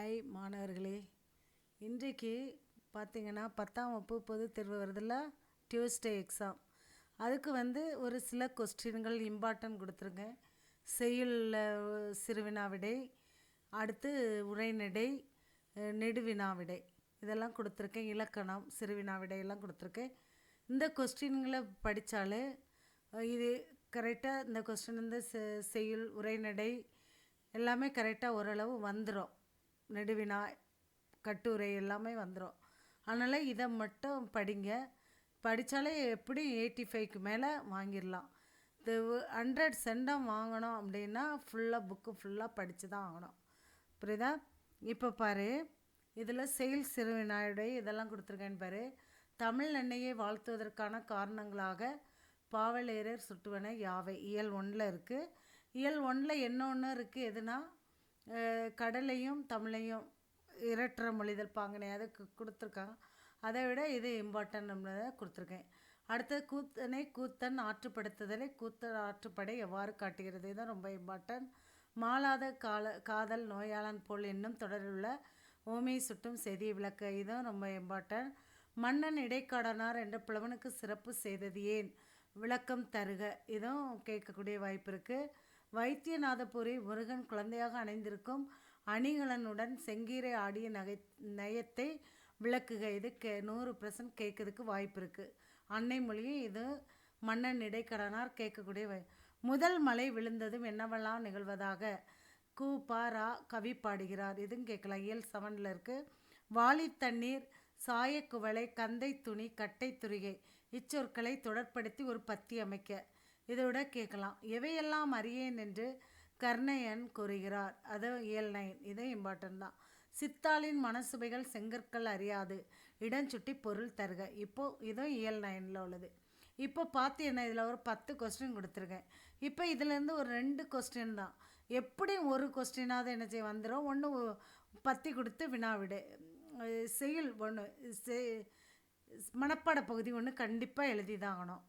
Hi மாணவர்களே இன்றைக்கு பார்த்தீங்கன்னா பத்தாம் வகுப்பு பொது தேர்வு வருதுல்ல? டியூஸ்டே எக்ஸாம் அதுக்கு வந்து ஒரு சில கொஸ்டின்கள் இம்பார்ட்டன்ட் கொடுத்துருக்கேன் செய்யுளில் சிறுவினா விடை அடுத்து உரைநடை நெடுவினாவிடை இதெல்லாம் கொடுத்துருக்கேன். இலக்கணம் சிறுவினாவிடையெல்லாம் கொடுத்துருக்கேன். இந்த கொஸ்டின்களை படித்தாலே இது கரெக்டாக இந்த கொஸ்டின் வந்து செ- செய்யுள் உரைநடை எல்லாமே கரெக்டாக ஓரளவு வந்துடும் நெடுவினா கட்டுரை எல்லாமே வந்துடும் அதனால் இதை மட்டும் படிங்க. படித்தாலே எப்படி எயிட்டி ஃபைவ்க்கு மேலே வாங்கிடலாம். இது ஹண்ட்ரட் சென்டம் வாங்கணும் அப்படின்னா ஃபுல்லாக புக்கு ஃபுல்லாக படித்து தான் ஆகணும். புரியுதா? இப்போ பாரு இதில் செயல் சிறுவினாயுடைய இதெல்லாம் கொடுத்துருக்கேன்னு பாரு. தமிழ் எண்ணெயை வாழ்த்துவதற்கான காரணங்களாக பாவலேரர் சுட்டுவன யாவை? இயல் ஒன்றில் இருக்குது இயல் ஒன்றில் என்ன ஒன்று இருக்குது எதுனா கடலையும் தமிழையும் இரட்டுற மொழிதல் பாங்கினை அதை கொடுத்துருக்காங்க. அதை விட இது இம்பார்ட்டன்ட் கொடுத்துருக்கேன். அடுத்தது கூத்தனை கூத்தன் ஆற்றுப்படுத்துதலை கூத்தன் ஆற்றுப்படை எவ்வாறு காட்டுகிறது? இதுதான் ரொம்ப இம்பார்ட்டன்ட் மாலாத கால காதல் நோயாளன் போல் என்னும் தொடரிலுள்ள ஓமை சுட்டும் செய்தி விளக்க. இதுவும் ரொம்ப இம்பார்ட்டன்ட் மன்னன் இடைக்காடனார் என்ற புலவனுக்கு சிறப்பு செய்தது ஏன்? விளக்கம் தருக. இதுவும் கேட்கக்கூடிய வாய்ப்பு இருக்குது வைத்தியநாதபுரி முருகன் குழந்தையாக அணைந்திருக்கும் அணிகலனுடன் செங்கீரை ஆடிய நகை நயத்தை விளக்குக. இது கே நூறு பர்சன்ட் கேட்கறதுக்கு வாய்ப்பு இருக்குது அன்னை மொழியும் இது மன்னன் இடைக்கடனார் கேட்கக்கூடிய முதல் மலை விழுந்ததும் என்னவெல்லாம் நிகழ்வதாக? கு ப ரா கவி பாடுகிறார். இதுவும் கேட்கலாம். இயல் செவனில் இருக்குது வாலி தண்ணீர் சாயக்குவளை கந்தை துணி கட்டை துரிகை. இச்சொற்களை தொடர்படுத்தி ஒரு பத்தி அமைக்க. இதோட கேட்கலாம். எவையெல்லாம் அறியேன்? என்று கர்ணையன் கூறுகிறார். அது இயல் நைன் இது இம்பார்ட்டன்ட் தான். சித்தாளின் மனசுபைகள் செங்கற்கள் அறியாது. இடஞ்சுட்டி பொருள் தருக. இப்போ இதுவும் இயல் நைனில் உள்ளது. இப்போ என்ன? இதில் ஒரு பத்து கொஸ்டின் கொடுத்துருக்கேன். இப்போ இதுலேருந்து ஒரு ரெண்டு கொஸ்டின் தான். எப்படியும் ஒரு கொஸ்டினாவது என்ன செய்ய? வந்துடும் ஒன்று பத்தி கொடுத்து வினாவிடு செயல் ஒன்று செ மனப்பாட பகுதி ஒன்று கண்டிப்பாக எழுதி தான் ஆகணும்.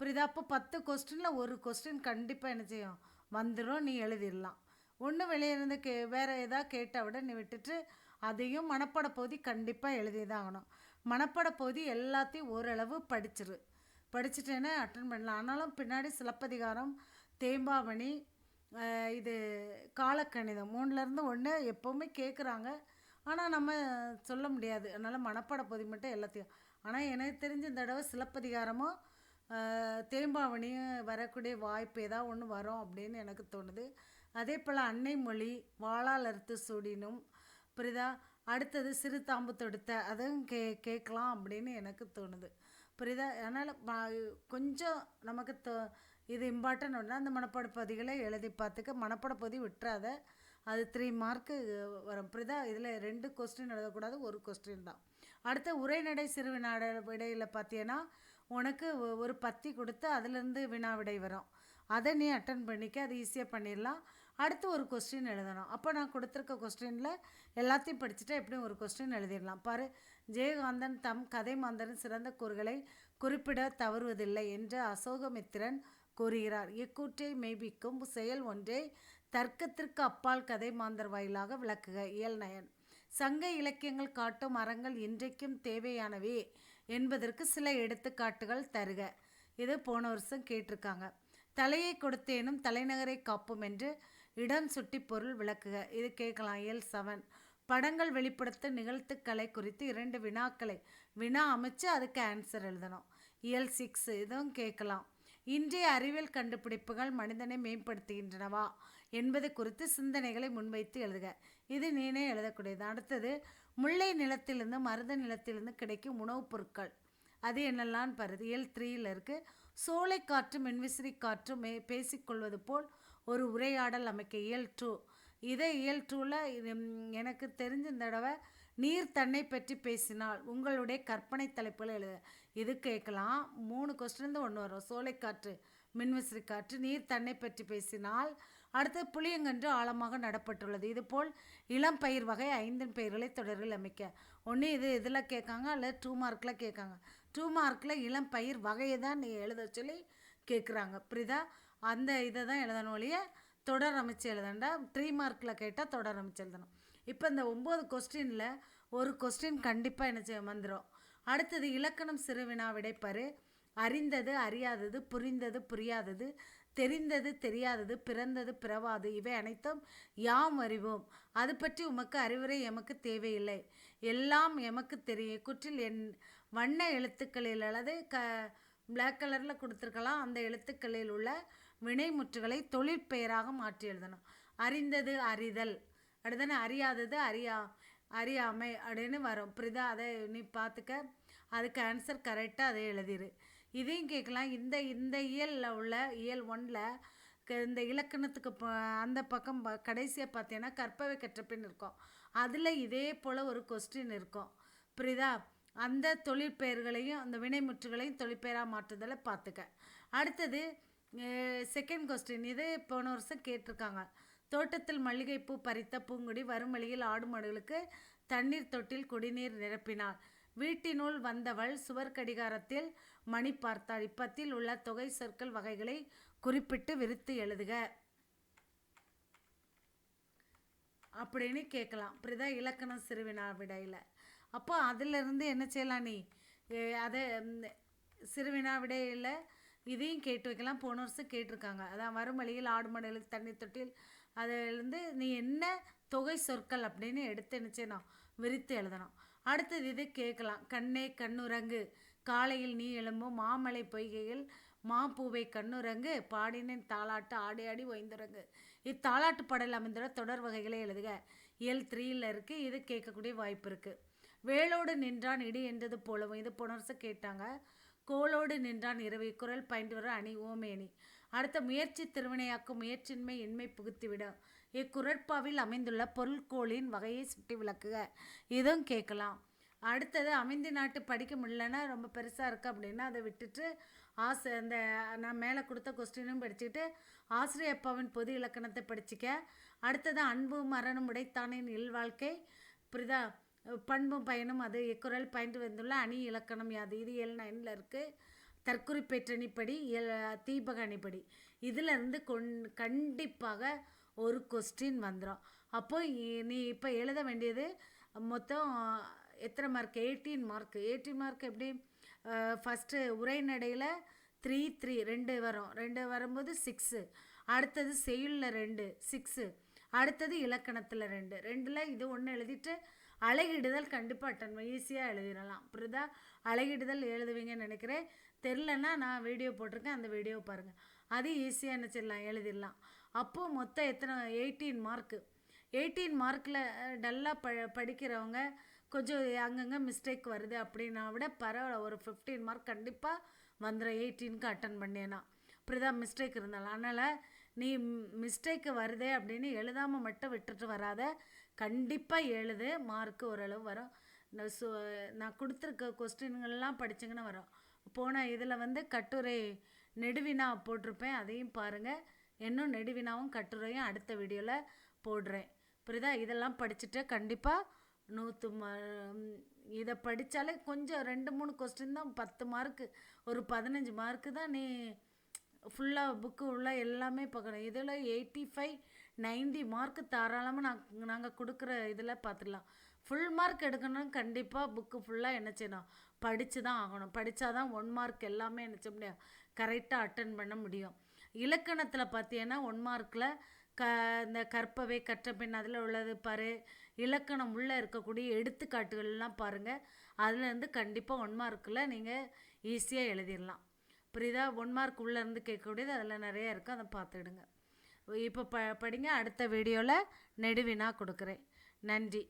புரியுதா? அப்போ பத்து கொஸ்டினில் ஒரு கொஸ்டின் கண்டிப்பாக என்ன செய்யும்? வந்துடும் நீ எழுதிடலாம். ஒன்று வெளியே இருந்து கே வேறு எதாவது கேட்டால் விட நீ விட்டுட்டு அதையும் மனப்பாட பகுதி கண்டிப்பாக எழுதி தான் ஆகணும். மனப்பாட பகுதி எல்லாத்தையும் ஓரளவு படிச்சிரு. படிச்சுட்டேன்னா அட்டன் பண்ணலாம். ஆனாலும் பின்னாடி சிலப்பதிகாரம் தேம்பாவணி இது காலக்கணிதம் மூணுலேருந்து ஒன்று எப்போவுமே கேட்குறாங்க ஆனால் நம்ம சொல்ல முடியாது. அதனால் மனப்பாட பகுதி மட்டும் எல்லாத்தையும். ஆனால் எனக்கு தெரிஞ்ச இந்த தடவை சிலப்பதிகாரமும் தேம்பாவணியும் வரக்கூடிய வாய்ப்பு ஏதாவது ஒன்று வரும் அப்படின்னு எனக்கு தோணுது. அதே போல் அன்னை மொழி வாளால் அறுத்து சூடினும் புரியுதா அடுத்தது சிறு தாம்பு தொடுத்த அதுவும் கே கேட்கலாம் அப்படின்னு எனக்கு தோணுது. புரியுதா அதனால் கொஞ்சம் நமக்கு தோ இது இம்பார்ட்டன்ட் ஒன்று அந்த மனப்பாட பகுதிகளை எழுதி பார்த்துக்க மனப்பாட பகுதி விட்டுறாத. அது த்ரீ மார்க்கு வரும். புரியுதா இதில் ரெண்டு கொஸ்டின் எழுதக்கூடாது ஒரு கொஸ்டின் தான். அடுத்த உரைநடை சிறுவினாட இடையில் பார்த்தீங்கன்னா உனக்கு ஒ- ஒரு பத்தி கொடுத்து அதுலேருந்து வினாவிடை வரும். அதை நீ அட்டன் பண்ணிக்க அது ஈஸியாக பண்ணிடலாம். அடுத்து ஒரு கொஸ்டின் எழுதணும். அப்போ நான் கொடுத்துருக்க கொஸ்டினில் எல்லாத்தையும் படிச்சுட்டு எப்படியும் ஒரு கொஸ்டின் எழுதிடலாம். பாரு ஜெயகாந்தன் தம் கதை மாந்தரின் சிறந்த கூறுகளை குறிப்பிட தவறுவதில்லை என்று அசோகமித்திரன் கூறுகிறார். இக்கூற்றை மெய்ப்பிக்கும் செயல் ஒன்றை தர்க்கத்திற்கு அப்பால் கதை மாந்தர் வாயிலாக விளக்குக. இயல் நயன். சங்க இலக்கியங்கள் காட்டும் அறங்கள் இன்றைக்கும் தேவையானவே என்பதற்கு சில எடுத்துக்காட்டுகள் தருக. இது போன வருஷம் கேட்டிருக்காங்க. தலையை கொடுத்தேனும் தலைநகரை காப்போம் என்று இடம் சுட்டி பொருள் விளக்குக. இது கேட்கலாம். L seven. படங்கள் வெளிப்படுத்த நிகழ்த்துக்களை குறித்து இரண்டு வினாக்களை. வினா அமைச்சு அதுக்கு ஆன்சர் எழுதணும். இயல் சிக்ஸ் இதுவும் கேட்கலாம். இன்றைய அறிவியல் கண்டுபிடிப்புகள் மனிதனை மேம்படுத்துகின்றனவா என்பது குறித்து சிந்தனைகளை முன்வைத்து எழுதுக. இது நீனே எழுதக்கூடியது. அடுத்தது முல்லை நிலத்திலிருந்து மருத நிலத்திலிருந்து கிடைக்கும் உணவுப் பொருட்கள். அது என்னெல்லாம் பருது. இயல் த்ரீயில் இருக்குது சோலை காற்று மின்விசிறி காற்று மே பேசிக்கொள்வது போல் ஒரு உரையாடல் அமைக்க இயல் டூ. இதை இயல் டூவில் எனக்கு தெரிஞ்ச இந்த தடவை நீர் தன்னை பற்றி பேசினால் உங்களுடைய கற்பனை தலைப்புகளை எழுத. இது கேட்கலாம். மூணு கொஸ்டின் ஒன்று வரும். சோலை காற்று மின்விசிறி காற்று நீர் தன்னை பற்றி பேசினால் அடுத்து புளியங்கன்று ஆழமாக நடப்பட்டுள்ளது. இதுபோல் இளம் பயிர் வகை ஐந்தின் பெயர்களை தொடரில் அமைக்க. ஒன்று இது இதில் கேட்காங்க அல்லது டூ மார்க்கில் கேட்காங்க. டூ மார்க்கில் இளம் பயிர் வகையை தான் நீ எழுத சொல்லி கேட்குறாங்க. புரியுதா? அந்த இதை தான் எழுதணும் ஒழிய தொடர் அமைச்சு எழுதண்டா? த்ரீ மார்க்கில் கேட்டால் தொடர் அமைச்சு எழுதணும். இப்போ இந்த ஒம்பது கொஸ்டினில் ஒரு கொஸ்டின் கண்டிப்பாக என்ன செய்ய வந்துடும் அடுத்தது இலக்கணம் சிறுவினா விடைப்பாரு. அறிந்தது அறியாதது புரிந்தது புரியாதது தெரிந்தது தெரியாதது பிறந்தது பிறவாது இவை அனைத்தும் யாம் அறிவோம். அது பற்றி உமக்கு அறிவுரை எமக்கு தேவையில்லை. எல்லாம் எமக்கு தெரியும். குற்றில் என் வண்ண எழுத்துக்களில் அல்லது க பிளாக் கலரில் கொடுத்துருக்கலாம். அந்த எழுத்துக்களில் உள்ள வினைமுற்றுகளை தொழிற்பெயராக மாற்றி எழுதணும். அறிந்தது அறிதல். அடுத்தன அறியாதது அறியா அறியாமை அப்படின்னு வரும். புரிதா அதை நீ பார்த்துக்க. அதுக்கு ஆன்சர் கரெக்டாக அதை எழுதிடு இதையும் கேட்கலாம். இந்த இந்த இயலில் உள்ள இயல் ஒன்றில் இந்த இலக்கணத்துக்கு ப அந்த பக்கம் ப கடைசியாக பார்த்தீங்கன்னா கற்பவை கற்றப்பின் இருக்கும். அதில் இதே போல் ஒரு கொஸ்டின் இருக்கும். புரியுதா? அந்த தொழிற்பெயர்களையும் அந்த வினைமுற்றுகளையும் தொழிற்பெயராக மாற்றுதலை பார்த்துக்க. அடுத்தது செகண்ட் கொஸ்டின் இது போன வருஷம் கேட்டிருக்காங்க. தோட்டத்தில் மல்லிகைப்பூ பறித்த பூங்குடி வரும் வழியில் ஆடு மாடுகளுக்கு தண்ணீர் தொட்டில் குடிநீர் நிரப்பினாள் வீட்டினுள் வந்தவள் சுவர் கடிகாரத்தில் மணி பார்த்தாள். இப்பத்தில் உள்ள தொகை சொற்கள் வகைகளை குறிப்பிட்டு விரித்து எழுதுக. அப்படின்னு கேட்கலாம். இப்படிதான் இலக்கணம் சிறுவினா விடையில். அப்போ அதிலிருந்து என்ன செய்யலாம் நீ? அதை சிறுவினா விடையில் இதையும் கேட்டு வைக்கலாம். போன வருஷம் கேட்டிருக்காங்க. அதான் வரும் வழியில் ஆடு மாடுகளுக்கு தண்ணி தொட்டில் அதிலிருந்து நீ என்ன தொகை சொற்கள் அப்படின்னு எடுத்து என்ன செய்யணும்? விரித்து எழுதணும். அடுத்தது இது கேட்கலாம். கண்ணே கண்ணுரங்கு காலையில் நீ எழும்பும் மாமலை பொய்கையில் மாப்பூவை கண்ணுரங்கு பாடினேன் தாலாட்டு ஆடி ஆடி ஒய்ந்துரங்கு இத்தாலாட்டு பாடல் அமைந்துள்ள தொடர் வகைகளை எழுதுக. எல் த்ரீயில் இருக்குது இது கேட்கக்கூடிய வாய்ப்பு இருக்குது வேலோடு நின்றான் இடி என்றது போலவும் இது போன வருஷம் கேட்டாங்க. கோலோடு நின்றான் இரவி குரல் பயின்று வர அணி ஓமேனி. அடுத்த முயற்சி திருவினையாக்கும் முயற்சின்மை இன்மை புகுத்திவிடும். இக்குரட்பாவில் அமைந்துள்ள பொருள்கோளின் வகையை சுட்டி விளக்குக. இதுவும் கேட்கலாம். அடுத்தது அமைந்தி நாட்டு படிக்க முடியலன்னா ரொம்ப பெருசாக இருக்குது அப்படின்னா அதை விட்டுட்டு ஆசை அந்த நான் மேலே கொடுத்த கொஸ்டினும் படிச்சுக்கிட்டு ஆசிரியப்பாவின் பொது இலக்கணத்தை படிச்சுக்க. அடுத்தது அன்பு மரணம் உடைத்தானின் இல்வாழ்க்கை புரிதா? பண்பும் பயனும் அது இக்குரல் பயின்று வந்துள்ள அணி இலக்கணம் யாது. இது ஏழு நைனில் இருக்குது தற்குறிப்பேற்றணிப்படி எல் தீபக அணிப்படி இதில் கொண் கண்டிப்பாக ஒரு கொஸ்டின் வந்துடும் அப்போ நீ இப்போ எழுத வேண்டியது மொத்தம் எத்தனை mark eighteen mark eighteen mark எப்படி? ஃபஸ்ட்டு உரைநடையில் த்ரீ த்ரீ ரெண்டு வரும். ரெண்டு வரும்போது சிக்ஸு அடுத்தது செய்யுளில் ரெண்டு சிக்ஸு அடுத்தது இலக்கணத்தில் ரெண்டு. ரெண்டில் இது ஒன்று எழுதிட்டு அழகிடுதல் கண்டிப்பாக அட்டன் ஈஸியாக எழுதிடலாம். புரியுதா அழகிடுதல் எழுதுவீங்கன்னு நினைக்கிறேன். தெரிலன்னா நான் வீடியோ போட்டிருக்கேன். அந்த வீடியோ பாருங்கள் அது ஈஸியாக நினச்சிடலாம் எழுதிடலாம். அப்போது மொத்தம் எத்தனை எயிட்டீன் மார்க்கு எயிட்டீன் மார்க்கில் டல்லாக ப படிக்கிறவங்க கொஞ்சம் அங்கங்கே மிஸ்டேக் வருது அப்படின்னா விட பரவாயில்ல. ஒரு ஃபிஃப்டீன் மார்க் கண்டிப்பாக வந்துடும் எயிட்டீனுக்கு அட்டன் பண்ணேன்னா இப்படிதான் மிஸ்டேக் இருந்தாலும். அதனால் நீ மிஸ்டேக்கு வருதே அப்படின்னு எழுதாமல் மட்டும் விட்டுட்டு வராத. கண்டிப்பாக எழுது. மார்க்கு ஓரளவு வரும். நான் சு நான் கொடுத்துருக்க கொஸ்டின்கள்லாம் படிச்சிங்கன்னா வரும். போன இதில் வந்து கட்டுரை நெடுவினா போட்டிருப்பேன். அதையும் பாருங்கள் இன்னும் நெடுவினாவும் கட்டுரையும் அடுத்த வீடியோவில் போடுறேன். புரியுதா? இதெல்லாம் படிச்சுட்டு கண்டிப்பாக நூற்று ம இதை படித்தாலே கொஞ்சம் ரெண்டு மூணு கொஸ்டின் தான் பத்து மார்க்கு ஒரு பதினஞ்சு மார்க்கு தான் நீ ஃபுல்லாக புக்கு உள்ள எல்லாமே பார்க்கணும் இதில் எயிட்டி ஃபைவ் நைன்டி மார்க்கு தாராளமாக நான் நாங்கள் கொடுக்குற இதில் பார்த்துடலாம் ஃபுல் மார்க் எடுக்கணும்னு கண்டிப்பாக புக்கு ஃபுல்லாக என்ன செய்யணும்? படித்து தான் ஆகணும். படித்தா தான் ஒன் மார்க் எல்லாமே என்ன செய்ய முடியும்? கரெக்டாக அட்டன் பண்ண முடியும். இலக்கணத்தில் பார்த்தீங்கன்னா ஒன் மார்க்கில் க இந்த கற்பவை கற்ற பெண் அதில் உள்ளது பாரு. இலக்கணம் உள்ளே இருக்கக்கூடிய எடுத்துக்காட்டுகள்லாம் பாருங்கள் அதுலேருந்து கண்டிப்பாக ஒன் மார்க்கில் நீங்கள் ஈஸியாக எழுதிடலாம். புரியுதா? ஒன் மார்க் உள்ளே இருந்து கேட்கக்கூடியது அதில் நிறைய இருக்குது அதை பார்த்துடுங்க இப்போ ப படிங்க. அடுத்த வீடியோவில் நெடுவினா கொடுக்குறேன். நன்றி.